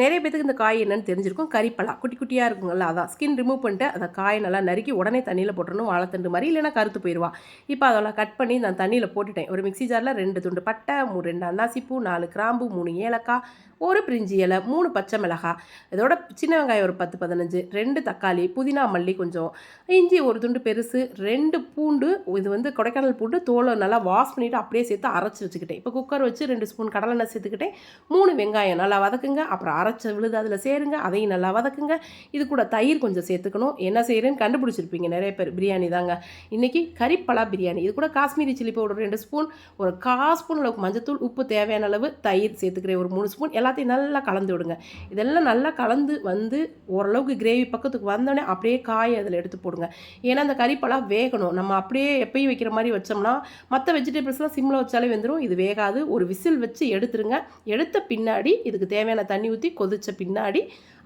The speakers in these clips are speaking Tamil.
நிறைய பேத்துக்கு இந்த காய் என்னன்னு தெரிஞ்சிருக்கும். கறிப்பலா குட்டி குட்டியாக இருக்குங்கல்ல அதான். ஸ்கின் ரிமூவ் பண்ணிட்டு அந்த காயை நல்லா நறுக்கி உடனே தண்ணியில் போட்டுறணும் வாழைத்தண்டு மாதிரி இல்லைன்னா கருத்து போயிடுவா இப்போ அதெல்லாம் கட் பண்ணி நான் தண்ணியில் போட்டுட்டேன். ஒரு மிக்ஸி ஜாரில் ரெண்டு துண்டு பட்டை மூணு ரெண்டு அன்னாசிப்பூ நாலு கிராம்பு மூணு ஏலக்காய் ஒரு பிரிஞ்சி இலை மூணு பச்சை மிளகாய். இதோட சின்ன வெங்காயம் ஒரு பத்து பதினஞ்சு ரெண்டு தக்காளி புதினா மல்லி கொஞ்சம் இஞ்சி ஒரு துண்டு பெருசு ரெண்டு பூண்டு இது வந்து கொடைக்கானல் பூண்டு தோலை நல்லா வாஷ் பண்ணிவிட்டு அப்படியே சேர்த்து அரைச்சி வச்சுக்கிட்டேன். இப்போ குக்கர் வச்சு ரெண்டு ஸ்பூன் கடலெண்ணெய் சேர்த்துக்கிட்டேன். மூணு வெங்காயம் நல்லா வதக்குங்க. அப்புறம் அரைச்ச விழுது அதில் சேருங்க அதையும் நல்லா வதக்குங்க. இது கூட தயிர் கொஞ்சம் சேர்த்துக்கணும். என்ன செய்கிறேன்னு கண்டுபிடிச்சிருப்பீங்க நிறைய பேர். பிரியாணி தாங்க. இன்றைக்கி கறிப்பலா பிரியாணி. இது கூட காஷ்மீரி சில்லி பவுடர் ரெண்டு ஸ்பூன் ஒரு கா ஸ்பூன் அளவுக்கு மஞ்சத்தூள் உப்பு தேவையான அளவு தயிர் சேர்த்துக்கிறேன். ஒரு மூணு ஸ்பூன். எல்லாத்தையும் நல்லா கலந்து விடுங்க. இதெல்லாம் நல்லா கலந்து வந்து ஓரளவுக்கு கிரேவி பக்கத்துக்கு வந்தோடனே அப்படியே காய் அதில் எடுத்து போடுங்க. ஏன்னா அந்த கறிப்பலா வேகணும். நம்ம அப்படியே எப்பயும் வைக்கிற மாதிரி வச்சோம்னா மற்ற வெஜிடபிள்ஸ்லாம் சிம்மில் வச்சாலே வந்துடும் இது வேகாது. ஒரு விசில் வச்சு எடுத்துருங்க. எடுத்த பின்னாடி இதுக்கு தேவையான தண்ணி ஊற்றி கொதித்த பின்னாடி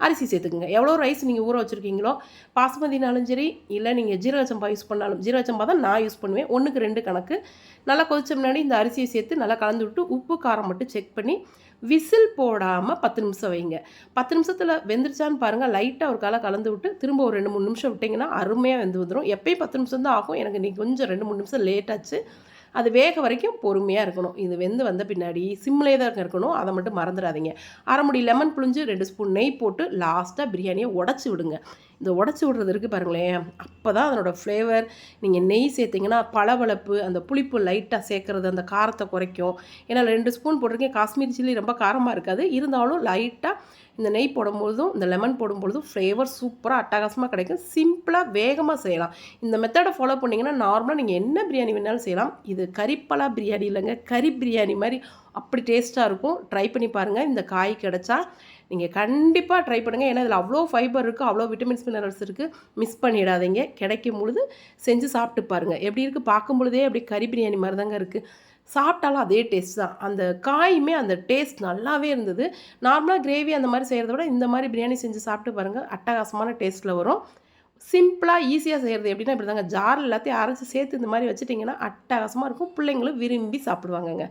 அரிசி சேர்த்துக்குங்க. எவ்வளோ ரைஸ் நீங்கள் ஊற வச்சுருக்கீங்களோ பாசுமதினாலும் சரி இல்லை நீங்கள் ஜீரக சம்பா யூஸ் பண்ணாலும் ஜீரக சம்பா தான் நான் யூஸ் பண்ணுவேன். ஒன்றுக்கு ரெண்டு கணக்கு. நல்லா கொதித்த முன்னாடி இந்த அரிசியை சேர்த்து நல்லா கலந்து விட்டு உப்பு காரம் மட்டும் செக் பண்ணி விசில் போடாமல் பத்து நிமிஷம் வைங்க. பத்து நிமிஷத்தில் வெந்துருச்சான்னு பாருங்கள் லைட்டாக ஒரு காலை கலந்து விட்டு திரும்ப ஒரு ரெண்டு மூணு நிமிஷம் விட்டிங்கன்னா அருமையாக வெந்து வந்துடும் எப்பயும் பத்து நிமிஷம் தான் ஆகும். எனக்கு நீ கொஞ்சம் ரெண்டு மூணு நிமிஷம் லேட்டாச்சு அது வேக வரைக்கும் பொறுமையாக இருக்கணும். இது வெந்து வந்த பின்னாடி சிம்லே தான் இருக்கணும். அதை மட்டும் மறந்துடாதீங்க. அரை முடி லெமன் புழிஞ்சு ரெண்டு ஸ்பூன் நெய் போட்டு லாஸ்ட்டாக பிரியாணியை உடச்சி விடுங்க. இந்த உடச்சி விட்றது இருக்குது பாருங்களேன். அப்போ தான் அதனோட ஃப்ளேவர் நீங்கள் நெய் சேர்த்திங்கன்னா பளபளப்பு அந்த புளிப்பு லைட்டாக சேர்க்குறது அந்த காரத்தை குறைக்கும். ஏன்னா ரெண்டு ஸ்பூன் போட்டிருக்கேன். காஷ்மீரி சில்லி ரொம்ப காரமாக இருக்காது. இருந்தாலும் லைட்டாக இந்த நெய் போடும்பொழுதும் இந்த லெமன் போடும்பொழுதும் ஃப்ளேவர் சூப்பராக அட்டகாசமாக கிடைக்கும். சிம்பிளாக வேகமாக செய்யலாம். இந்த மெத்தடை ஃபாலோ பண்ணிங்கன்னா நார்மலாக நீங்கள் என்ன பிரியாணி வேணாலும் செய்யலாம். இது கறிப்பலா பிரியாணி இல்லைங்க. கறி பிரியாணி மாதிரி அப்படி டேஸ்ட்டாக இருக்கும். ட்ரை பண்ணி பாருங்கள் இந்த காய் கிடச்சா நீங்கள் கண்டிப்பாக ட்ரை பண்ணுங்கள் ஏன்னா இதில் அவ்வளோ ஃபைபர் இருக்குது அவ்வளோ விட்டமின்ஸ் மினரல்ஸ் இருக்குது மிஸ் பண்ணிடாதீங்க. கிடைக்கும் பொழுது செஞ்சு சாப்பிட்டு பாருங்கள் எப்படி இருக்குது பார்க்கும் பொழுதே அப்படி கறி பிரியாணி மாதிரி தாங்க இருக்குது சாப்பிட்டாலும் அதே டேஸ்ட் தான். அந்த காயுமே அந்த டேஸ்ட் நல்லாவே இருந்தது. நார்மலாக கிரேவி அந்த மாதிரி செய்கிறத விட இந்த மாதிரி பிரியாணி செஞ்சு சாப்பிட்டு பாருங்கள் அட்டகாசமான டேஸ்ட்டில் வரும். சிம்பிளாக ஈஸியாக செய்கிறது எப்படின்னா இப்படி தாங்க ஜார் எல்லாத்தையும் அரைச்சி சேர்த்து இந்த மாதிரி வச்சுட்டிங்கன்னா அட்டகாசமாக இருக்கும். பிள்ளைங்களும் விரும்பி சாப்பிடுவாங்கங்க.